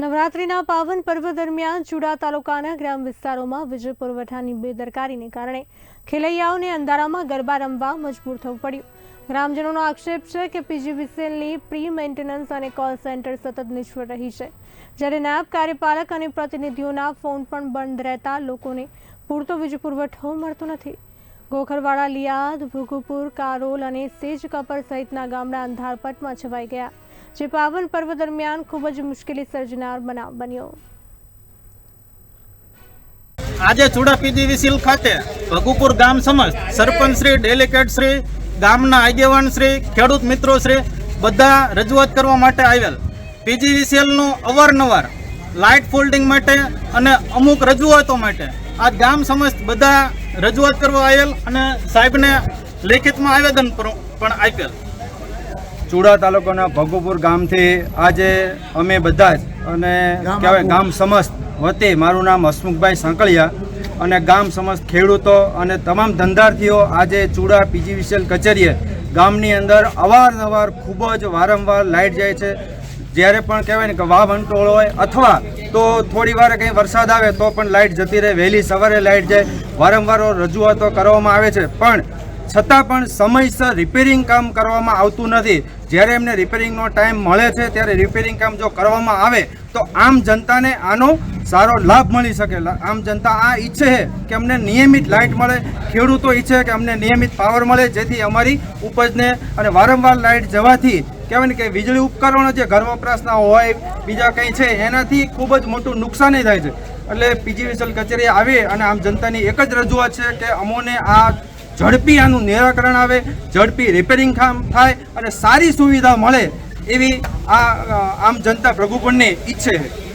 નવરાત્રિના પાવન પર્વ દરમિયાન ચુડા તાલુકાના ગ્રામ વિસ્તારોમાં વીજળ પુરવઠાની બેદરકારીને કારણે ખેલૈયાઓને અંધારામાં ગરબા રમવા મજબૂર થવું પડ્યું. ગ્રામજનોનો આક્ષેપ છે કે પીજીવીસીએલની પ્રી મેન્ટેનન્સ અને કોલ સેન્ટર સતત નિષ્ફળ રહી છે. જ્યારે નાયબ કાર્યપાલક અને પ્રતિનિધિઓના ફોન પણ બંધ રહેતા લોકોને પૂરતો વીજ પુરવઠો મળતો નથી. ગોખરવાડા, લિયાદ, ભૃગુપુર, કારોલ અને સેજ કપર સહિતના ગામડા અંધારપટમાં છવાઈ ગયા. જે પાવન પર્વ દરમિયાન ખૂબ જ મુશ્કેલી સર્જનાર બનાવ બન્યો. આજે ચૂડા પીજીવીસીએલ ખાતે ભગુપુર ગામ સમસ્ત સરપંચ શ્રી, ડેલિકેટ શ્રી, ગામના આગેવાન શ્રી, ખેડૂત મિત્રો શ્રી બધા રજૂઆત કરવા માટે આવેલ. પીજીવીસીએલનું અવારનવાર લાઇટ ફોલ્ડિંગ માટે અને અમુક રજૂઆતો માટે આ ગામ સમસ્ત બધા રજૂઆત કરવા આવેલ અને સાહેબને લેખિતમાં આવેદન પણ આપેલ ચુડા તાલુકાના ભગુપુર ગામથી આજે અમે બધા જ અને કહેવાય ગામ સમસ્ત વતી મારું નામ હસમુખભાઈ સાંકળિયા અને ગામ સમસ્ત ખેડૂતો અને તમામ ધંધાર્થીઓ આજે ચૂડા પીજીવીસીએલ કચેરીએ ગામની અંદર અવારનવાર ખૂબ જ વારંવાર લાઇટ જાય છે. જ્યારે પણ કહેવાય ને કે વાવ વંટોળ હોય અથવા તો થોડી વાર કંઈ વરસાદ આવે તો પણ લાઇટ જતી રહે. વહેલી સવારે લાઇટ જાય. વારંવાર રજૂઆતો કરવામાં આવે છે. પણ છતાં પણ સમયસર રિપેરિંગ કામ કરવામાં આવતું નથી. જ્યારે એમને રિપેરિંગનો ટાઈમ મળે છે, ત્યારે રિપેરિંગ કામ જો કરવામાં આવે, તો આમ જનતાને આનો સારો લાભ મળી શકે. આમ જનતા આ ઈચ્છે છે કે અમને નિયમિત લાઇટ મળે, ખેડૂતો ઈચ્છે કે અમને નિયમિત પાવર મળે, જેથી અમારી ઉપજને અને વારંવાર લાઇટ જવાથી કહેવાય ને કે વીજળી ઉપકરણો જે ઘર વપરાશના હોય, બીજા કંઈ છે, એનાથી ખૂબ જ મોટું નુકસાન થાય છે. એટલે પીજી વિસલ કચેરી આવી અને આમ જનતાની એક જ રજૂઆત છે કે અમોને આ ઝડપી આનું નિરાકરણ આવે, ઝડપી રિપેરિંગ કામ થાય અને સારી સુવિધા મળે એવી આ આમ જનતા પ્રભુપણને ઈચ્છે છે.